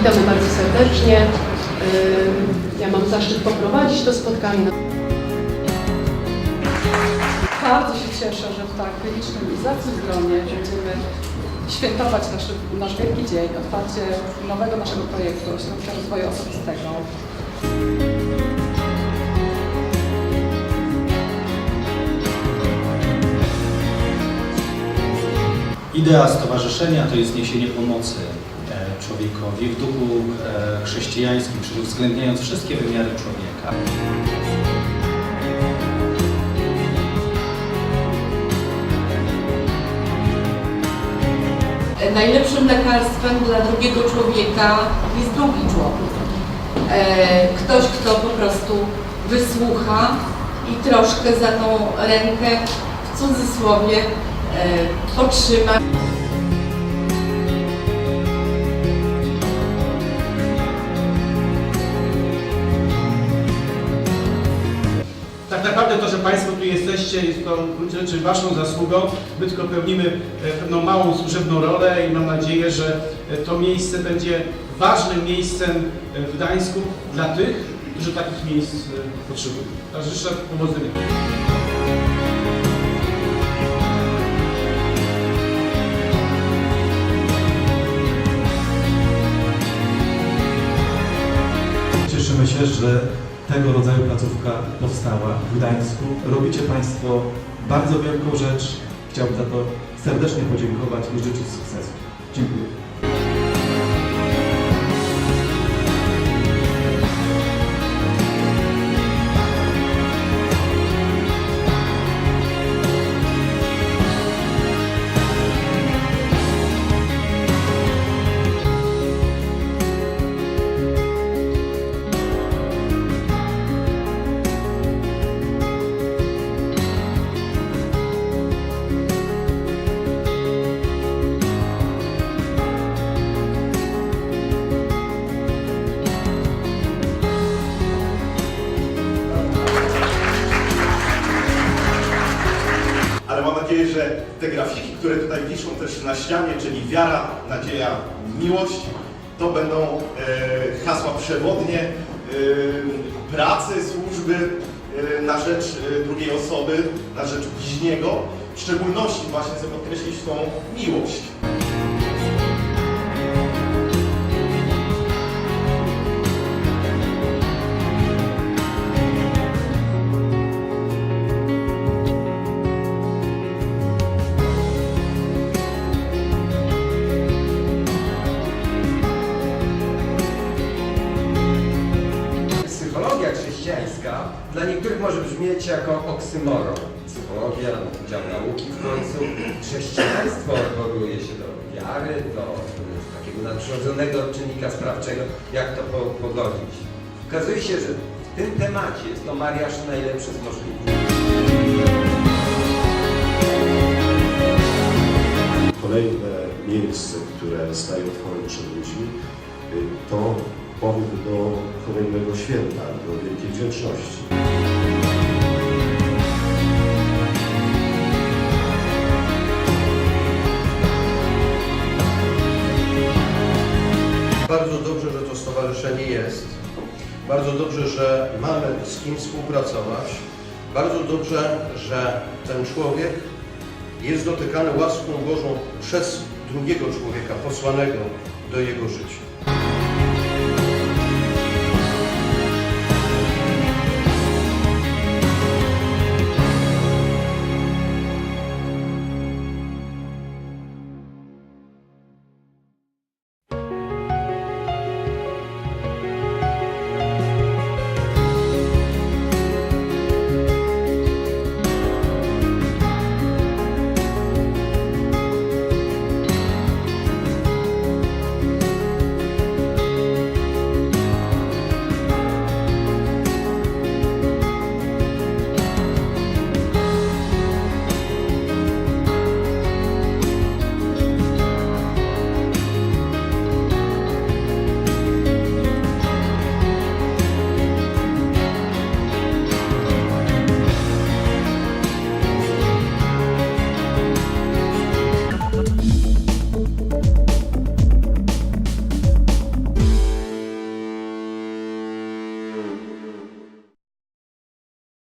Witamy bardzo serdecznie. Ja mam zaszczyt poprowadzić to spotkanie. Bardzo się cieszę, że w tak licznym i zacnym gronie będziemy świętować nasz, nasz wielki dzień, otwarcie nowego naszego projektu Ośrodka Rozwoju Osobistego. Idea stowarzyszenia to jest niesienie pomocy człowiekowi w duchu e, chrześcijańskim, czyli uwzględniając wszystkie wymiary człowieka. najlepszym lekarstwem dla drugiego człowieka jest drugi człowiek. E, Ktoś, kto po prostu wysłucha i troszkę za tą rękę w cudzysłowie e, potrzyma. Tak naprawdę to, że Państwo tu jesteście, jest to w gruncie rzeczy Waszą zasługą. My tylko pełnimy e, pewną małą służebną rolę i mam nadzieję, że e, to miejsce będzie ważnym miejscem e, w Gdańsku dla tych, którzy takich miejsc potrzebują. Także życzę powodzenia. Cieszymy się, że tego rodzaju placówka powstała w Gdańsku. Robicie Państwo bardzo wielką rzecz. Chciałbym za to serdecznie podziękować i życzyć sukcesu. Dziękuję. Że te grafiki, które tutaj wiszą też na ścianie, czyli wiara, nadzieja, miłość, to będą e, hasła przewodnie e, pracy, służby e, na rzecz drugiej osoby, na rzecz bliźniego. W szczególności właśnie chcę podkreślić tą miłość. Dla niektórych może brzmieć jako oksymoron. Psychologia, dział nauki w końcu. Chrześcijaństwo odwołuje się do wiary, do takiego nadprzyrodzonego czynnika sprawczego. Jak to po- pogodzić? Okazuje się, że w tym temacie jest to mariaż najlepszy z możliwych. Kolejne miejsce, które staje otworem przed ludźmi, y, to powód do kolejnego święta, do wielkiej wdzięczności. Bardzo dobrze, że to stowarzyszenie jest. Bardzo dobrze, że mamy z kim współpracować. Bardzo dobrze, że ten człowiek jest dotykany łaską Bożą przez drugiego człowieka posłanego do jego życia.